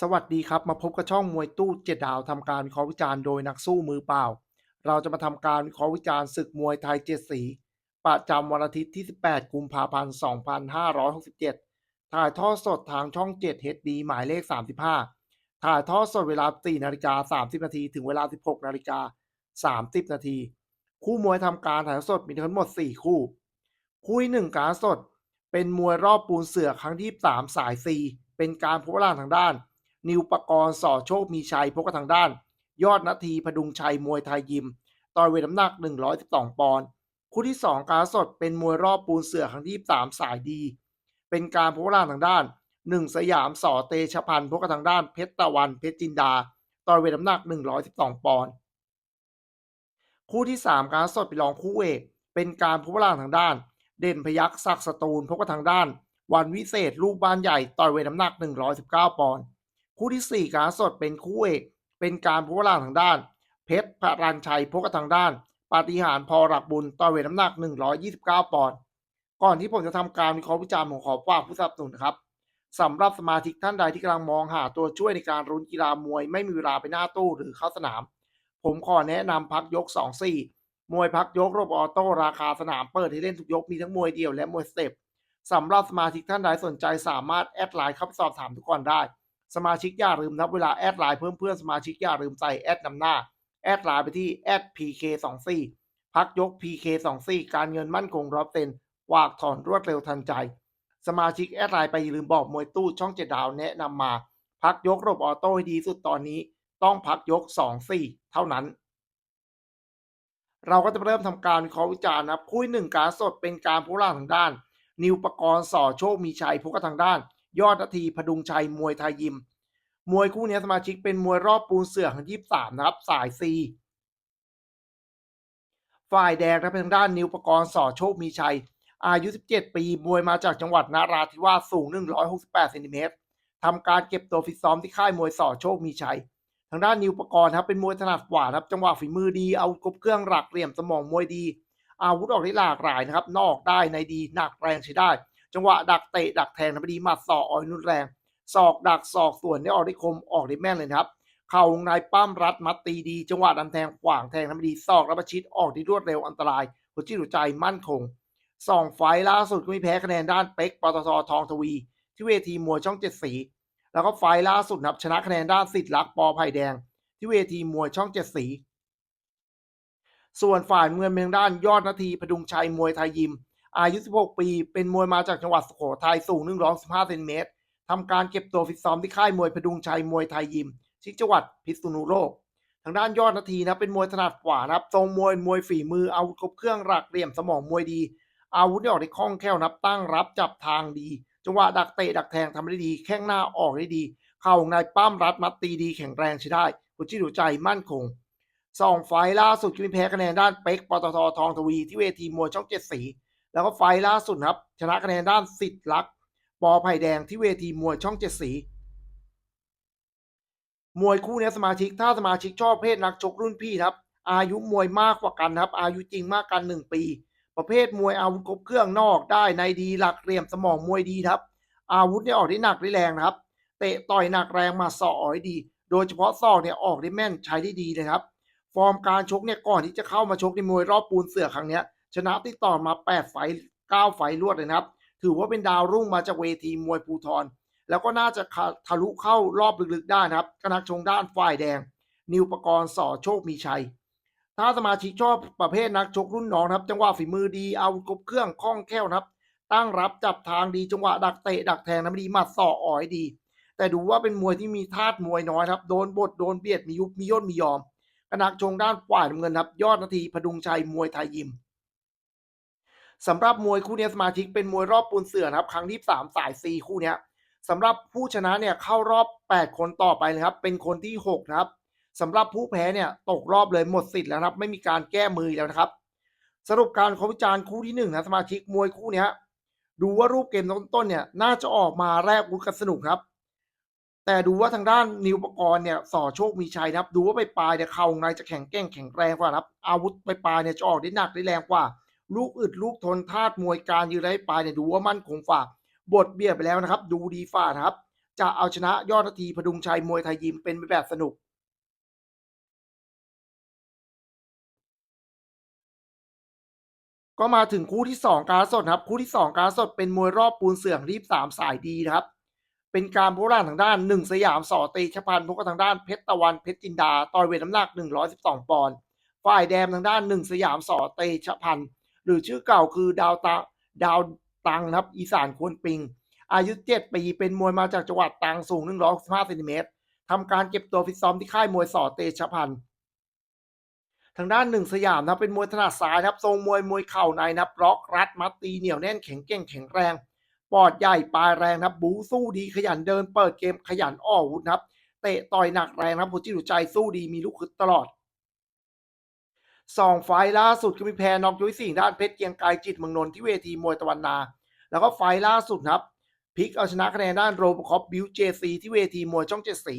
สวัสดีครับ มาพบกับช่องมวยตู้เจ็ดดาวทำการวิเคราะห์วิจารณ์โดยนักสู้มือเปล่า เราจะมาทำการวิเคราะห์วิจารณ์ศึกมวยไทยเจ็ดสี ประจำวันอาทิตย์ที่ 18 กุมภาพันธ์2567 ถ่ายทอดสดทางช่อง 7 HD หมายเลข 35 ถ่ายทอดสดเวลา 4 นาฬิกา 30 นาที ถึงเวลา 16 นาฬิกา 30 นาที คู่มวยทำการถ่ายทอดสดมีทั้งหมด 4 คู่ คู่ที่หนึ่งการสด เป็นมวยรอบปูนเสือครั้งที่3สาย C เป็นการพบล่างทางด้าน นิวปกรณ์สอโชคมีชัยพบกับทางด้าน ยอดนาทีพดุงชัยมวยไทยยิมต่อยเวทน้ำหนัก 112 ปอนด์คู่ที่ 2 การสดเป็นมวยรอบปูนเสือครั้งที่3สายดี เป็นการพบล่างทางด้าน 1 สยามสอเตชะพันธ์พบกับทางด้านเพชรตะวันเพชรจินดา ต่อยเวทน้ำหนัก 112 ปอนด์คู่ที่ 3 การสดเป็นรองคู่เอกเป็นการพบล่างทางด้าน เด่นพยักษ์ศักดิ์สตูลพบกับทางด้าน วันวิเศษลูกบ้านใหญ่ต่อยเวทน้ำหนัก 119 ปอนด์ คู่ที่ 4 การสดเป็นคู่เอก เป็นการพบล่างทางด้าน เพชรพรันชัยพบกับทางด้าน ปาฏิหาริย์พอหลักบุญต่อเวทน้ำหนัก 129 ปอนด์ ก่อนที่ผมจะทำการวิเคราะห์วิจารณ์ผมขอฝากผู้สนับสนุนครับสำหรับสมาชิกท่านใดที่กำลังมองหาตัวช่วยในการรุ้นกีฬามวย ไม่มีเวลาไปหน้าตู้หรือเข้าสนาม ผมขอแนะนำพักยก 2-4 มวยพักยกรบบออโต้ราคาสนามเปิดให้เล่นทุกยกมีทั้งมวยเดี่ยวและมวยสเต็ปสำหรับสมาชิกท่านใดสนใจสามารถแอดไลน์เข้าไปสอบถามทุกคนได้ สมาชิกอย่าลืมนับเวลาแอดไลน์เพิ่มเพื่อนสมาชิกอย่าลืมใส่แอดนำหน้า แอดไลน์ไปที่แอด PK24 พักยก PK24 การเงินมั่นคงร้อยเซ็นวากถอนรวดเร็วทันใจ สมาชิกแอดไลน์ไปอย่าลืมบอกมวยตู้ช่องเจ็ดดาวแนะนำมา พักยกระบบออโต้ให้ดีสุดตอนนี้ ต้องพักยก 2-4 เท่านั้น เราก็จะเริ่มทำการวิเคราะห์วิจารณ์นะครับคู่ที่หนึ่งการสดเป็นการผู้ล่าทางด้าน นิวปกรณ์สอโชคมีชัยพบกับทางด้าน ยอดนาทีพดุงชัยมวยไทยยิม มวยคู่นี้สมาชิกเป็นมวยรอบปูนเสือครั้งที่สามนะครับ สายซีฝ่ายแดงนะเป็นทางด้านนิวปกรณ์สอโชคมีชัย อายุ 17 ปี มวยมาจากจังหวัดนาราธิวาสสูง 168เซนติเมตรทำการเก็บตัวฟิตซ้อมที่ค่ายมวยสอโชคมีชัย ทางด้านนิวปกรณ์ครับเป็นมวยถนัดขวาครับ จังหวะฝีมือดีเอากบเครื่องหลักเหลี่ยมสมองมวยดี อาวุธออกได้หลากหลายนะครับ นอกได้ในดีหนักแรงใช้ได้ จังหวะดักเตะดักแทงทำได้ดีหมัดศอกอ่อยนุ่นแรงศอกดักศอกส่วนได้ออกได้คมออกได้แม่นเลยครับเข่าวงในปั้มรัดมัดตีดี จังหวะดันแทงขวางแทงทำได้ดีศอกและประชิดออกได้รวดเร็วอันตรายหัวจิตหัวใจมั่นคงสองไฟล่าสุดก็มีแพ้คะแนนด้านเป็กปตททองทวี ที่เวทีมวยช่องเจ็ดสี แล้วก็ไฟล์ล่าสุดนะครับชนะคะแนนด้านสิทธิ์ลักษ์ปอไผ่แดง ที่เวทีมวยช่องเจ็ดสี ส่วนฝ่ายเมืองเมืองด้านยอดนาทีพดุงชัยมวยไทยยิม อายุ 16 ปี เป็นมวยมาจากจังหวัดสุโขทัยสูง 115เซนติเมตรทำการเก็บตัวฟิตซ้อมที่ค่ายมวยพดุงชัยมวยไทยยิมที่จังหวัดพิษณุโลก ทางด้านยอดนาทีนะเป็นมวยถนัดขวานะครับทรงมวยมวยฝีมืออาวุธครบเครื่องหลักเหลี่ยมสมองมวยดี อาวุธที่ออกได้คล่องแคล่วนับตั้งรับจับทางดี จังหวะดักเตะดักแทงทำได้ดี แข้งหน้าออกได้ดี เข่าในปั้มรัดมัดตีดีแข็งแรงใช้ได้หัวจิตหัวใจมั่นคงสองไฟล์ล่าสุดก็มีแพ้คะแนนด้านเป็กปตททองทวีที่เวทีมวยช่องเจ็ดสี แล้วก็ไฟล์ล่าสุดครับ ชนะคะแนนด้านสิทธิ์ลัก ปอไผ่แดงที่เวทีมวยช่องเจ็ดสี มวยคู่นี้สมาชิกถ้าสมาชิกชอบเพศนักชกรุ่นพี่ครับ อายุมวยมากกว่ากันครับ อายุจริงมากกันหนึ่งปี ประเภทมวยอาวุธครบเครื่องนอกได้ในดีหลักเหลี่ยมสมองมวยดีครับ อาวุธเนี่ยออกได้หนักได้แรงนะครับ เตะต่อยหนักแรงมาสอกออกด้ดี โดยเฉพาะศอกเนี่ยออกได้แม่นใช้ได้ดีเลยครับ ฟอร์มการชกเนี่ยก่อนที่จะเข้ามาชกในมวยรอบปูนเสือครั้งเนี้ย ชนะติดต่อมา 8 ไฟ9ไฟรวดเลยนะครับ ถือว่าเป็นดาวรุ่งมาจากเวทีมวยภูทร แล้วก็น่าจะทะลุเข้ารอบลึกๆได้นะครับกนักชงด้านฝ่ายแดง นิวปกรณ์สอโชคมีชัย ถ้าสมาชิกชอบประเภทนักชกรุ่นน้องครับ จังหวะฝีมือดีเอากบเครื่องคล่องแคล่วครับ ตั้งรับจับทางดีจังหวะดักเตะดักแทงน้ำดีหมัดส่ออ่อยดี แต่ดูว่าเป็นมวยที่มีธาตุมวยน้อยครับ โดนบดโดนเบียดมียุบมีย่นมียอมกนักชงด้านฝ่ายน้ำเงินครับ ยอดนาทีพดุงชัยมวยไทยยิม สำหรับมวยคู่นี้สมาชิกเป็นมวยรอบปูนเสือนะครับ ครั้งที่สามสายซีคู่เนี้ยสำหรับผู้ชนะเนี่ยเข้ารอบ 8 คนต่อไปนะครับ เป็นคนที่6นะครับสำหรับผู้แพ้เนี่ยตกรอบเลยหมดสิทธิ์แล้วครับ ไม่มีการแก้มือแล้วนะครับ สรุปการขอวิจารณ์คู่ที่1นะสมาชิกมวยคู่เนี้ยดูว่ารูปเกมต้นๆเนี่ยน่าจะออกมาแรกวุ้กันสนุกครับ แต่ดูว่าทางด้านนิวปกรณ์เนี่ยสอโชคมีชัยครับ ดูว่าไปปลายเนี่ยเข่าในจะแข็งแกร่งแข็งแรงกว่าครับ อาวุธไปปลายเนี่ยจะออกได้หนักได้แรงกว่า ลูกอึดลูกทนธาตุมวยการยืนไร้ปลายเนี่ยดูว่ามั่นคงฝ่า บทเบียดไปแล้วนะครับ ดูดีฝ่านะครับ จะเอาชนะยอดนาทีพดุงชัยมวยไทยยิมเป็นไปแบบสนุกก็มาถึงคู่ที่ 2 การสดครับ คู่ที่ 2 การสดเป็นมวยรอบปูนเสื่องรีบ3สายดีนะครับ เป็นการพบรางทางด้าน1สยามสอเตชพันธ์พบกับทางด้านเพชรตะวันเพชรจินดาต่อยเวทน้ำหนัก 112 ปอนด์ฝ่ายแดงทางด้าน1สยามสอเตชพันธ์ หรือชื่อเก่าคือดาวตาดาวตังนะครับ อีสานควนปิง อายุ 7 ปี เป็นมวยมาจากจังหวัดตังสูง 165เซนติเมตรทำการเก็บตัวฟิตซ้อมที่ค่ายมวยสอเตชะพันธ์ทางด้านหนึ่งสยามนะเป็นมวยถนัดซ้ายนะครับทรงมวยมวยเข่าในนับล็อกรัดมัดตีเหนียวแน่นแข็งเก่งแข็งแรงปอดใหญ่ปลายแรงนะครับบูสู้ดีขยันเดินเปิดเกมขยันออกอวุธนะครับเตะต่อยหนักแรงนะครับผู้จิตหัวใจสู้ดีมีลูกคึดตลอด สองไฟล์ล่าสุดก็มีแพ้น็อกยุ้ยสิงห์ด้านเพชรเกียงไกรจิตเมืองนนท์ที่เวทีมวยตะวันนา แล้วก็ไฟล์ล่าสุดครับพิกเอาชนะคะแนนด้านโรบคอปบิวเจซีที่เวทีมวยช่องเจ็ดสี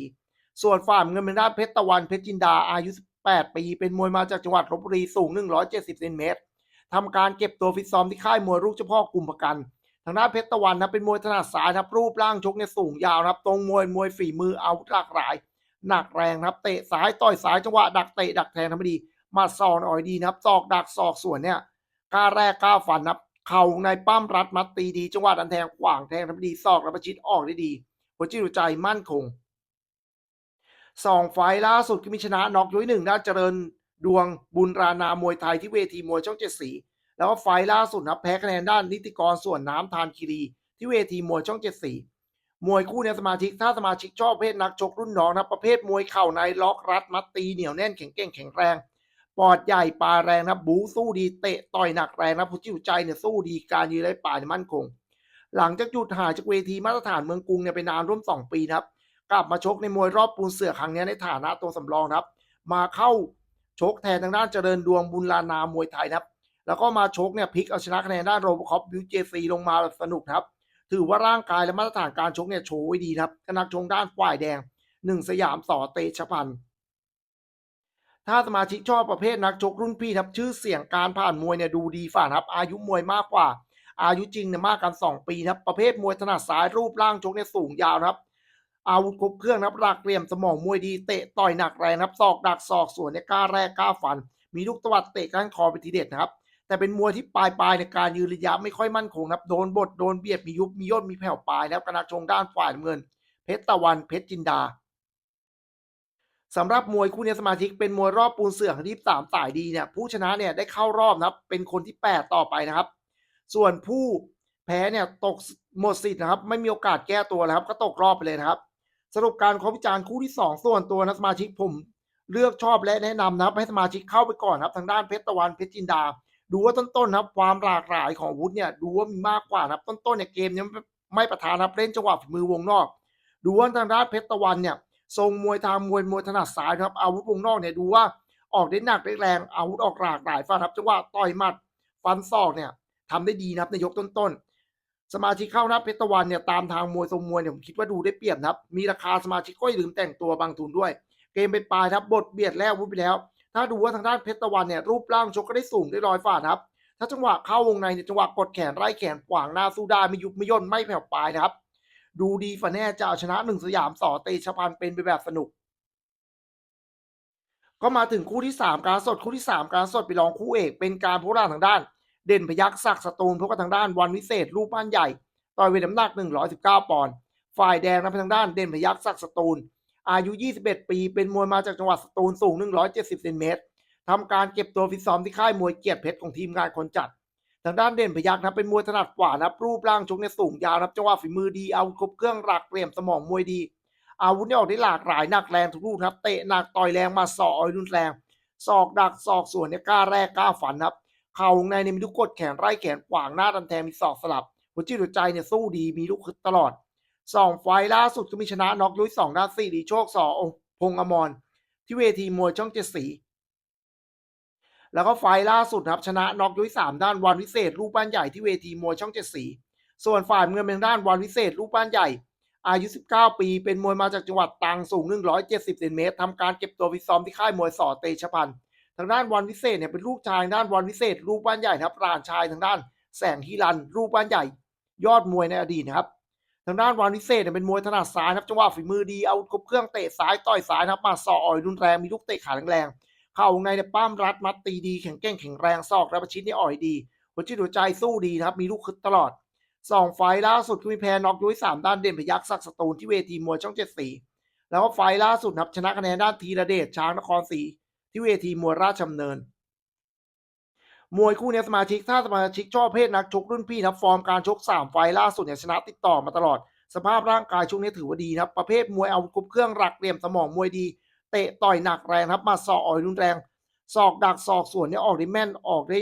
ส่วนฝ่ายเงินเป็นด้านเพชรตะวันเพชรจินดาอายุ 18 ปี เป็นมวยมาจากจังหวัดลบบุรีสูง 170เซนติเมตรทำการเก็บตัวฟิตซ้อมที่ค่ายมวยลูกเฉพาะกลุ่มประกัน ทางด้านเพชรตะวันนะเป็นมวยถนัดซ้ายครับรูปร่างชกเนี่ยสูงยาวครับ ตรงมวยมวยฝีมืออาวุธหลากหลาย หนักแรงครับเตะซ้ายต่อยซ้ายจังหวะดักเตะดักแทงทำได้ดี มาซอนอ่อยดีนะครับศอกดักศอกส่วนเนี่ยกล้าแรกกล้าฟันนะครับเข่าในปั้มรัดมัดตีดี จังหวะดันแทงขวางแทงทำดีศอกและประชิดออกได้ดี หัวจิตหัวใจมั่นคงสองไฟล่าสุดก็มีชนะน็อกยุ้ยหนึ่งด้านเจริญดวงบุญรานามวยไทยที่เวทีมวยช่องเจ็ดสีแล้วก็ไฟล่าสุดนะแพ้คะแนนด้านนิติกรส่วนน้ำทานคีรี ที่เวทีมวยช่องเจ็ดสีมวยคู่ในสมาชิกถ้าสมาชิกชอบประเพศนักชกรุ่นน้องนะประเภทมวยเข่าในล็อกรัดมัดตีเหนียวแน่นแข็งเก่งแข็งแรง ปอดใหญ่ปลาแรงนะบูสู้ดีเตะต่อยหนักแรงนะผู้จิวใจเนี่ยสู้ดีการยืนไร้ป่าเนี่ยมั่นคง หลังจากหยุดหายจากเวทีมาตรฐานเมืองกรุงเนี่ยไปนานร่วมสองปีนะครับ กลับมาชกในมวยรอบปูนเสือครั้งนี้ในฐานะตัวสำรองนะครับ มาเข้าชกแทนทางด้านเจริญดวงบุญลานามวยไทยนะครับ แล้วก็มาชกเนี่ยพลิกเอาชนะคะแนนด้านโรบคอปบิวเจซีลงมาแบบสนุกครับ ถือว่าร่างกายและมาตรฐานการชกเนี่ยโชว์ไว้ดีครับนักชกด้านฝ่ายแดงหนึ่งสยามสอเตชะพันธ์ ถ้าสมาชิกชอบประเภทนักชกรุ่นพี่ครับชื่อเสียงการผ่านมวยเนี่ยดูดีฝ่านครับ อายุมวยมากกว่า อายุจริงเนี่ยมากกัน 2 ปีครับ ประเภทมวยถนัดซ้ายรูปร่างชกเนี่ยสูงยาวนะครับ อาวุธครบเครื่องนะครับหลักเหลี่ยมสมองมวยดีเตะต่อยหนักแรงนะครับศอกดักศอกสวนเนี่ยกล้าแรกกล้าฟัน มีลูกตวัดเตะก้านคอเป็นทีเด็ดนะครับ แต่เป็นมวยที่ปลายปลายๆในการยืนระยะไม่ค่อยมั่นคงนะครับโดนบดโดนเบียดมียุบมีย่นมีแผ่วปลายนะครับกระนักชงด้านฝ่ายเงิน เพชรตะวันเพชรจินดา สำหรับมวยคู่นี้สมาชิกเป็นมวยรอบปูนเสื่องที่สามสายดีเนี่ยผู้ชนะเนี่ยได้เข้ารอบนะครับ เป็นคนที่ 8 ต่อไปนะครับ ส่วนผู้แพ้เนี่ยตกหมดสิทธิ์นะครับ ไม่มีโอกาสแก้ตัวแล้วครับ ก็ตกรอบไปเลยนะครับ สรุปการขอวิจารณ์คู่ที่ 2 ส่วนตัวนะสมาชิกผมเลือกชอบและแนะนำนะครับให้สมาชิกเข้าไปก่อนครับ ทางด้านเพชรตะวันเพชรจินดา ดูว่าต้นๆนะครับ ความหลากหลายของวุธเนี่ยดูว่ามีมากกว่านะครับ ต้นๆเนี่ยเกมเนี่ยไม่ไม่ประทานนะครับเล่นจังหวะฝีมือวงนอก ดูว่าทางด้านเพชรตะวันเนี่ย ทรงมวยทางมวยมวยถนัดซ้ายนะครับอาวุธวงนอกเนี่ยดูว่าออกได้หนักได้แรงอาวุธออกหลากหลายฟันครับจังหวะต่อยหมัดฟันศอกเนี่ยทำได้ดีนะครับในยกต้นๆสมาชิกเข้านะเพชรตะวันเนี่ยตามทางมวยทรงมวยเนี่ยผมคิดว่าดูได้เปรียบนะครับ มีราคาสมาชิกก็อย่าลืมแต่งตัวบางทุนด้วย เกมไปปลายครับบทเบียดแล้ววุ้ไปแล้ว ถ้าดูว่าทางด้านเพชรตะวันเนี่ยรูปร่างชกก็ได้สูงได้ลอยฝ่านะครับถ้าจังหวะเข้าวงในเนี่ยจังหวะกดแขนไล่แขนขวางหน้าสู้ได้ไม่ยุบไม่ย่นไม่แผ่วปลายนะครับ ดูดีฝ่าแน่จะเอาชนะหนึ่งสยามสอเตชพันเป็นไปแบบสนุก ก็มาถึงคู่ที่3การสดคู่ที่3การสดไปรองคู่เอก เป็นการพบร่าทางด้าน เด่นพยักศักดิ์สตูลพบกับทางด้านวันวิเศษรูปบ้านใหญ่ต่อยเวทน้ำหนัก 119 ปอนด์ฝ่ายแดงนะทางด้านเด่นพยักศักดิ์สตูล อายุ 21 ปี เป็นมวยมาจากจังหวัดสตูลสูง 170เซนเมตรทำการเก็บตัวฟิตซ้อมที่ค่ายมวยเกียรติเพชรของทีมงานคนจัด ทางด้านเด่นพยักนะเป็นมวยถนัดขวานะรูปร่างชกเนี่ยสูงยาวนะจังหวะฝีมือดีเอาครบเครื่องหลักเหลี่ยมสมองมวยดีอาวุธเนี่ยออกได้หลากหลายหนักแรงทุกลูกครับเตะหนักต่อยแรงมาสอกรุนแรงศอกดักศอกส่วนเนี่ยกล้าแรกกล้าฝันครับเข่าวงในเนี่ยมีลูกกดแขนไร่แขนขวางหน้าดันแทงมีศอกสลับ หัวจิตหัวใจเนี่ยสู้ดีมีลูกคึดตลอดสองไฟล์ล่าสุดก็มีชนะน็อกยุ้ยสองด้านสี่ดีโชคสอพงอมรที่เวทีมวยช่องเจ็ดสี แล้วก็ไฟล์ล่าสุดครับ ชนะน็อกยุ้ยสามด้านวันวิเศษรูปบ้านใหญ่ที่เวทีมวยช่องเจ็ดสี ส่วนฝ่ายเมืองเป็นด้านวันวิเศษรูปบ้านใหญ่ อายุ 19 ปี เป็นมวยมาจากจังหวัดตรังสูง 170เซนเมตรทำการเก็บตัวฟิซ้อมที่ค่ายมวยสอเตชะพันธ์ทางด้านวันวิเศษเนี่ยเป็นลูกชายด้านวันวิเศษรูปบ้านใหญ่นะครับหลานชายทางด้านแสงฮิรันรูปบ้านใหญ่ ยอดมวยในอดีตนะครับทางด้านวานวิเศษเนี่ยเป็นมวยถนัดซ้ายนะครับจังหวะฝีมือดีเอาครบเครื่องเตะซ้ายต่อยซ้ายนะครับมาสออ่อยรุนแรงมีลูกเตะขาแรง เข่าวงในเนี่ยป้ามรัดมัดตีดีแข็งแกร่งแข็งแรงศอกและประชิดนี่อ่อยดี หัวจิตหัวใจสู้ดีนะครับมีลูกคึดตลอดสองไฟล่าสุดก็มีแพ้น็อกยุ้ยสามด้านเด่นพยักษ์ศักสตูลที่เวทีมวยช่องเจ็ดสีแล้วก็ไฟล่าสุดนะครับชนะคะแนนด้านทีระเดชช้างนครศรีที่เวทีมวยราชดำเนิน มวยคู่เนี้ยสมาชิกถ้าสมาชิกชอบเพศนักชกรุ่นพี่นะฟอร์มการชก3ไฟล่าสุดเนี่ยชนะติดต่อมาตลอด สภาพร่างกายช่วงนี้ถือว่าดีนะครับประเภทมวยเอาครบเครื่องหลักเหลี่ยมสมองมวยดี ตะต่อยหนักแรงครับ มาสอกอ่อยรุนแรงศอกดักศอกส่วนเนี่ยออกได้แม่นออกได้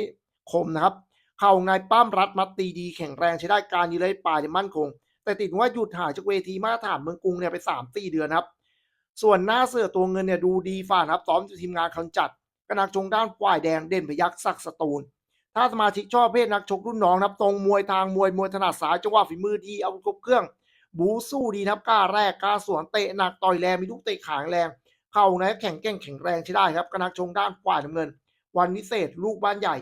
คมนะครับ เข่าในป้ามรัดมัดตีดีแข็งแรงใช้ได้การยืนเลยปลายเนี่ยมั่นคง แต่ติดว่าหยุดหายจากเวทีมาตรฐานเมืองกรุงเนี่ยไปสามสี่เดือนครับ ส่วนหน้าเสือตัวเงินเนี่ยดูดีฝ่านครับซ้อมอยู่ทีมงานคันจัดกนักชงด้านฝ่ายแดงเด่นพยักษ์ศักสตูล ถ้าสมาชิกชอบเพศนักชกรุ่นน้องครับตรงมวยทางมวยมวยถนัดสายจังหวะฝีมือดีเอาครบเครื่อง บูสู้ดีครับกล้าแรกกล้าสวนเตะหนักต่อยแรงมีลูกเตะขางแรง เข่าในแข็งแกร่งแข็งแรงใช้ได้ครับกนักชงด้านฝ่ายน้ำเงิน วันวิเศษลูกบ้านใหญ่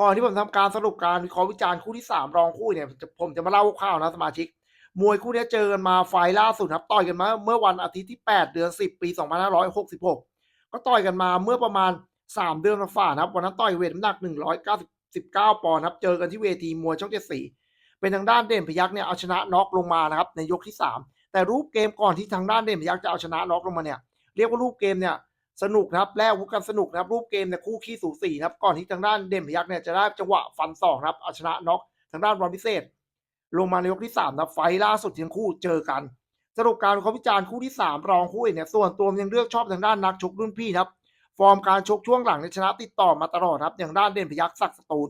ก่อนที่ผมทำการสรุปการวิเคราะห์วิจารณ์คู่ที่สามรองคู่เนี่ยผมจะมาเล่าคร่าวนะสมาชิก มวยคู่นี้เจอกันมาไฟล์ล่าสุดครับต่อยกันมา เมื่อวันอาทิตย์ที่ 8 เดือน 10 ปี 2566 ก็ต่อยกันมาเมื่อประมาณ 3 เดือนฝ่านะครับวันนั้นต่อยเวทน้ำหนัก 199 ปอนด์ครับเจอกันที่เวทีมวยช่องเจ็ดสีเป็นทางด้านเด่นพยักษ์เนี่ยเอาชนะน็อกลงมานะครับในยกที่ 3 แต่รูปเกมก่อนที่ทางด้านเด่นพยักษ์จะเอาชนะน็อกลงมาเนี่ยเรียกว่ารูปเกมเนี่ยสนุกนะครับแลกวุกันสนุกนะครับรูปเกมเนี่ยคู่ขี้สูสีนะครับก่อนที่ทางด้านเด่นพยักษ์เนี่ยจะได้จังหวะฟันศอกนะครับเอาชนะน็อกทางด้านวันพิเศษ ลงมาในยกที่3นะไฟล่าสุดทั้งคู่เจอกัน สรุปการเขาวิจารณ์คู่ที่ 3 รองคู่เนี่ยส่วนตัวมันยังเลือกชอบทางด้านนักชกรุ่นพี่นะครับฟอร์มการชกช่วงหลังในชนะติดต่อมาตลอดครับอย่างด้านเด่นพยักษ์ศักดิ์สตูล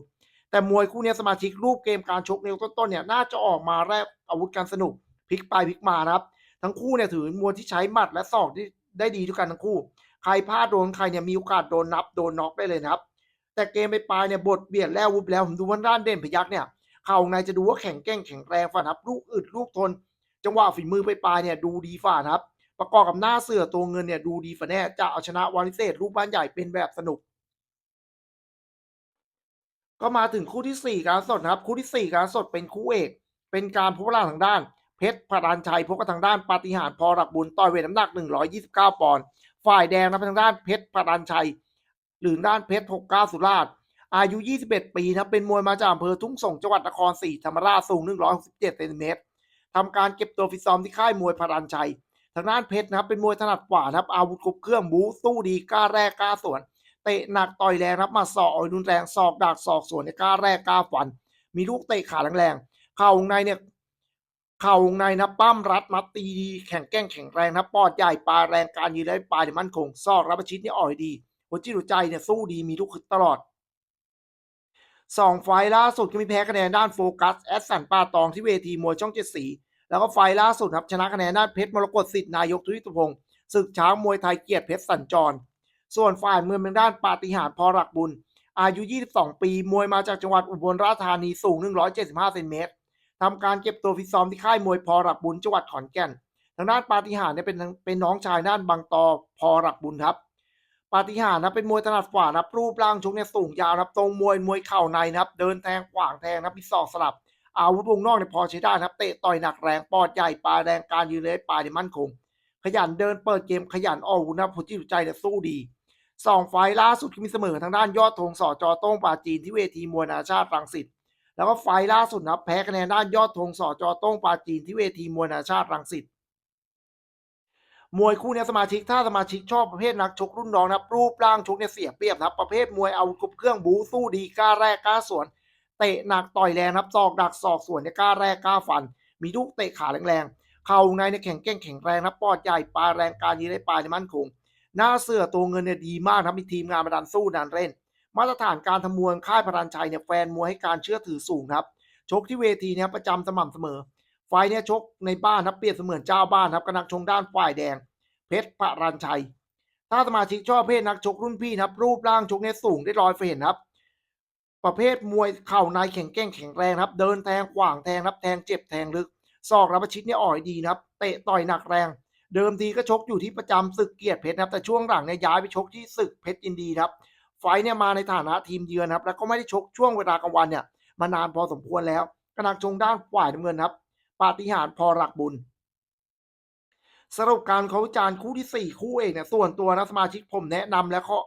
แต่มวยคู่เนี้ยสมาชิกรูปเกมการชกในยต้นๆเนี่ยน่าจะออกมาแรกอาวุธการสนุก พลิกไปพลิกมานะครับ ทั้งคู่เนี่ยถือมวยที่ใช้หมัดและศอกที่ได้ดีทุกกันทั้งคู่ ใครพลาดโดนใครเนี่ยมีโอกาสโดนนับโดนน็อกได้เลยนะครับ แต่เกมไปปลายเนี่ยบทเบียดแล้ววุบแล้วผมดูว่าด้านเด่นพยักเนี่ยเข่าในจะดูว่าแข็งแกร่งแข็งแรงฝ่านะครับลูกอึดลูกทน จังหวะฝีมือไปปลายเนี่ยดูดีฝ่านะครับ ประกอบกับหน้าเสือตัวเงินเนี่ยดูดีฝ่าแน่จะเอาชนะวานิเศษรูปบ้านใหญ่เป็นแบบสนุกก็มาถึงคู่ที่ 4 การสดนะครับ คู่ที่ 4 การสดเป็นคู่เอก เป็นการพบกันทางด้าน เพชรพรานชัยพบกับทางด้านปาฏิหาริย์พอหลักบุญต่อยเวทน้ำหนัก 129 ปอนด์ฝ่ายแดงนะเป็นทางด้านเพชรพรานชัย หรือด้านเพชร 69 สุราษฎร์อายุ 21 ปีนะเป็นมวยมาจากอำเภอทุ่งส่งจังหวัดนครศรีธรรมราชสูง 167เซนติเมตรทำการเก็บตัวฟิตซ้อมที่ค่ายมวยพรัญชัยทางด้านเพชรนะครับเป็นมวยถนัดขวานะครับอาวุธครบเครื่องบู๊สู้ดีกล้าแรกกล้าสวนเตะหนักต่อยแรงครับมาสอกอ่อยรุนแรงศอกดักศอกสวนเนี่ยกล้าแรกกล้าฟัน มีลูกเตะขาแรงๆเข่าวงในเนี่ย เข่าวงในนะปั้มรัดมัดตีดีแข็งแกร่งแข็งแรงนะปอดใหญ่ปลาแรงการยืนได้ปลาเนี่ยมั่นคงซอกรับประชิดเนี่ยอ่อยดีหัวจิตหัวใจเนี่ยสู้ดีมีลูกคึกตลอดสองไฟล่าสุดก็มีแพ้คะแนนด้านโฟกัสแอสสันปาตองที่เวทีมวยช่องเจ็ดสีแล้วก็ไฟล่าสุดครับชนะคะแนนด้านเพชรมรกตสิทธินายกทุติพงศ์ศึกช้างมวยไทยเกียรติเพชรสัญจร ส่วนฝ่ายเมืองเป็นด้านปาฏิหาริย์พอหลักบุญ อายุ 22 ปี มวยมาจากจังหวัดอุบลราชธานีสูง 175 เซนเมตร ทำการเก็บตัวฟิตซ้อมที่ค่ายมวยพอหลักบุญจังหวัดขอนแก่น ทางด้านปาฏิหาริย์เนี่ยเป็นเป็นน้องชายด้านบางตอพอหลักบุญครับ ปาฏิหาริย์นะเป็นมวยถนัดขวานะครับรูปร่างชกเนี่ยสูงยาวนะครับตรงมวยมวยเข่าในนะครับ เดินแทงขวางแทงนะครับมีศอกสลับ อาวุธวงนอกเนี่ยพอใช้ได้นะครับเตะต่อยหนักแรงปอดใหญ่ปลาแรงการยืนเลยปลาเนี่ยมั่นคง ขยันเดินเปิดเกมขยันออกอาวุธนะครับผลที่ใจเนี่ยสู้ดีสองไฟล์ล่าสุดที่มีเสมอทางด้านยอดธงสอจอโต้งปาจีนที่เวทีมวยนานาชาติรังสิต แล้วก็ไฟล่าสุดนะแพ้คะแนนด้านยอดธงสอจอต้งปาจีนที่เวทีมวยนาชาติรังสิตมวยคู่นี้สมาชิกถ้าสมาชิกชอบประเภทนักชกรุ่นน้องนะรูปร่างชกเนี่ยเสียเปรียบนะประเภทมวยเอาครบเครื่องบูสู้ดีกล้าแรกกล้าสวน เตะหนักต่อยแรงนะครับศอกดักศอกสวนเนี่ยกล้าแรกกล้าฟัน มีลูกเตะขาแรงๆเข่าในเนี่ยแข็งแกร่งแข็งแรงนะปอดใหญ่ปลาแรงการยืนได้ปลายเนี่ยมั่นคงหน้าเสือตัวเงินเนี่ยดีมากนะมีทีมงานมาดันสู้ดันเล่น มาตรฐานการทำมวยค่ายพรันชัยเนี่ยแฟนมวยให้การเชื่อถือสูงครับ ชกที่เวทีเนี่ยประจำสม่ำเสมอ ไฟเนี่ยชกในบ้านครับเปรียบเสมือนเจ้าบ้านครับกำลังชงด้านฝ่ายแดง เพชรพรันชัย ถ้าสมาชิกชอบเพศนักชกรุ่นพี่นะครับ รูปร่างชกเนี่ยสูงได้ร้อยเฟรนครับ ประเภทมวยเข่าในแข็งแกร่งแข็งแรงครับ เดินแทงขวางแทงครับแทงเจ็บแทงลึกศอกรับประชิดเนี่ยอ่อยดีนะครับเตะต่อยหนักแรง เดิมทีก็ชกอยู่ที่ประจำศึกเกียรติเพชรนะครับแต่ช่วงหลังเนี่ยย้ายไปชกที่ศึกเพชรยินดีครับ ไฟเนี่ยมาในฐานะทีมเยือนครับแล้วก็ไม่ได้ชกช่วงเวลากลางวันเนี่ยมานานพอสมควรแล้วกำลังชงด้านฝ่ายน้ำเงินครับปาฏิหาริย์พอหลักบุญสรุปการเขาจารณ์คู่ที่ 4 คู่เอกเนี่ยส่วนตัวนะสมาชิกผมแนะนำและข้อ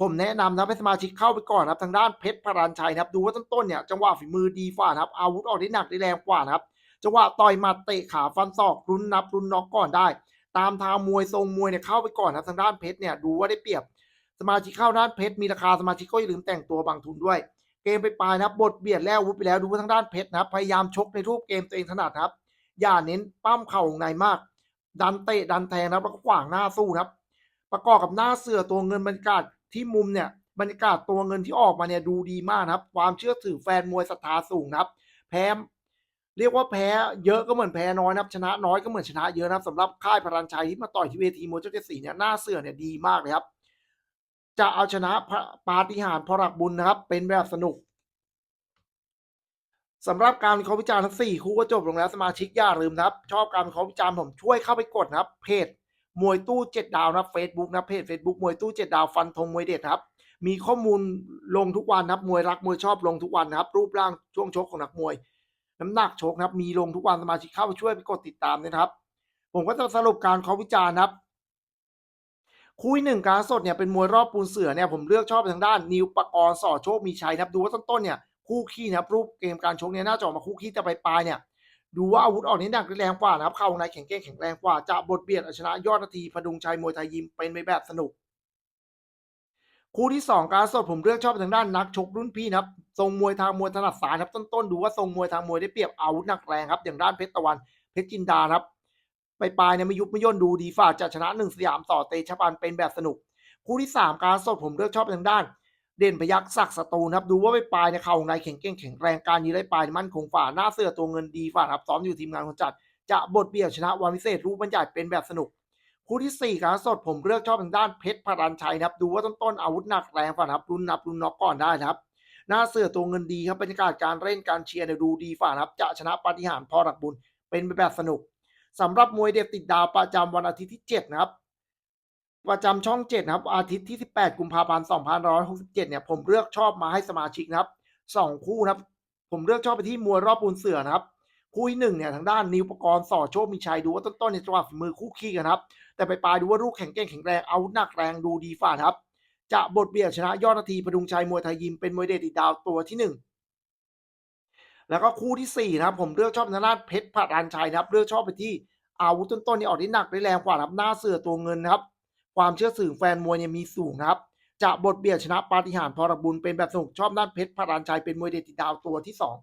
ผมแนะนำนะให้สมาชิกเข้าไปก่อนครับทางด้านเพชรพรัญชัยครับ ดูว่าต้นๆเนี่ยจังหวะฝีมือดีฝ่านะครับอาวุธออกได้หนักได้แรงกว่านะครับจังหวะต่อยมัดเตะขาฟันศอกรุนนับรุนน็อกก่อนได้ ตามทางมวยทรงมวยเนี่ยเข้าไปก่อนครับทางด้านเพชรเนี่ยดูว่าได้เปรียบ สมาชิกเข้าด้านเพชรมีราคาสมาชิกก็อย่าลืมแต่งตัวบางทุนด้วย เกมไปปลายนะครับบทเบียดแล้ววุธไปแล้วดูว่าทางด้านเพชรนะครับพยายามชกในรูปเกมตัวเองถนัดครับ อย่าเน้นปั้มเข่าวงในมาก ดันเตะดันแทงนะครับแล้วก็ขวางหน้าสู้นะครับ ประกอบกับหน้าเสือตัวเงินบรรยากาศที่มุมเนี่ยบรรยากาศตัวเงินที่ออกมาเนี่ยดูดีมากนะครับ ความเชื่อถือแฟนมวยศรัทธาสูงนะครับ แพ้เรียกว่าแพ้เยอะก็เหมือนแพ้น้อยนะครับ ชนะน้อยก็เหมือนชนะเยอะนะครับสำหรับค่ายพรัญชัยที่มาต่อยที่เวทีมวยเจ้าเจสีเนี่ยหน้าเสือเนี่ยดีมากเลยครับ จะเอาชนะปาฏิหาริย์พอหลักบุญนะครับ เป็นแบบสนุกสำหรับการวิเคราะห์วิจารณ์ทั้ง4คู่ก็จบลงแล้วสมาชิกอย่าลืมนะครับ ชอบการวิเคราะห์วิจารณ์ผมช่วยเข้าไปกดนะครับ เพจมวยตู้7ดาวนะเฟซบุ๊กนะเพจ Facebook มวยตู้7ดาวฟันธงมวยเด็ดครับ มีข้อมูลลงทุกวันนะครับ มวยรักมวยชอบลงทุกวันนะครับ รูปร่างช่วงชกของนักมวย น้ำหนักชกนะครับ มีลงทุกวันสมาชิกเข้าไปช่วยไปกดติดตามด้วยนะครับ ผมก็จะสรุปการวิเคราะห์วิจารณ์นะครับ คู่หนึ่งการสดเนี่ยเป็นมวยรอบปูนเสือเนี่ยผมเลือกชอบไปทางด้านนิวปกรณ์สอโชคมีชัยนะครับดูว่าต้นๆเนี่ยคู่ขี้นะครับรูปเกมการชกเนี่ยน่าจะออกมาคู่ขี้แต่ปลายๆเนี่ยดูว่าอาวุธออกนี้หนักแรงกว่านะครับเข้าในแข็งแกร่งแข็งแรงกว่าจะบทเบียดเอาชนะยอดนาทีพดุงชัยมวยไทยยิมเป็นไปแบบสนุก คู่ที่สองการสดผมเลือกชอบไปทางด้านนักชกรุ่นพี่นะครับทรงมวยทางมวยถนัดซ้ายครับต้นๆดูว่าทรงมวยทางมวยได้เปรียบอาวุธหนักแรงครับอย่างด้านเพชรตะวันเพชรจินดาครับ ไปปลายเนี่ยไม่ยุบไม่ย่นดูดีฝ่าจะชนะหนึ่งสยามต่อเตชะปันเป็นแบบสนุก คู่ที่สามการสดผมเลือกชอบทางด้าน เด่นพยักศักสตูนครับดูว่าไปปลายในเข่าในแข็งเก่งแข็งแรงการยืนได้ปลายมั่นคงฝ่าหน้าเสื้อตัวเงินดีฝ่าครับซ้อมอยู่ทีมงานคนจัด จะบทเบี่ยวชนะวันพิเศษรูปบรรยายเป็นแบบสนุกคู่ที่สี่การสดผมเลือกชอบทางด้านเพชรพรัญชัยนะครับดูว่าต้นๆอาวุธหนักแรงฝ่าครับรุนนับรุนน็อกก่อนได้นะครับหน้าเสื้อตัวเงินดีครับบรรยากาศการเล่นการเชียร์เนี่ยดูดีฝ่าครับจะชนะปาฏิหาริย์พอหลักบุญเป็นแบบสนุก สำหรับมวยเด็ดติดดาวประจำวันอาทิตย์ที่ 7 นะครับ ประจำช่อง 7 นะครับ อาทิตย์ที่ 18 กุมภาพันธ์2567 เนี่ย ผมเลือกชอบมาให้สมาชิกนะครับ 2 คู่นะครับ ผมเลือกชอบไปที่มวยรอบปูนเสือนะครับคู่ที่หนึ่งเนี่ยทางด้านนิวปกรณ์สอโชคมีชัยดูว่าต้นๆในจังหวะฝีมือคู่ขี้กันครับ แต่ไปปลายดูว่าลูกแข็งแกร่งแข็งแรงอาวุธหนักแรงดูดีฝ่าครับ จะบทเบียงชนะยอดนาทีพดุงชัยมวยไทยยิมเป็นมวยเด็ดติดดาวตัวที่หนึ่ง แล้วก็คู่ที่สี่นะครับ ผมเลือกชอบทางด้านเพชรพรันชัยนะครับ เลือกชอบไปที่อาวุธต้นๆนี่ออกได้หนักได้แรงกว่านะครับหน้าเสือตัวเงินนะครับ ความเชื่อสื่อแฟนมวยเนี่ยมีสูงนะครับจะบทเบียดชนะปาฏิหาริย์พรบุญเป็นแบบสนุกชอบด้านเพชรพรันชัยเป็นมวยเด็ดติดดาวตัวที่สอง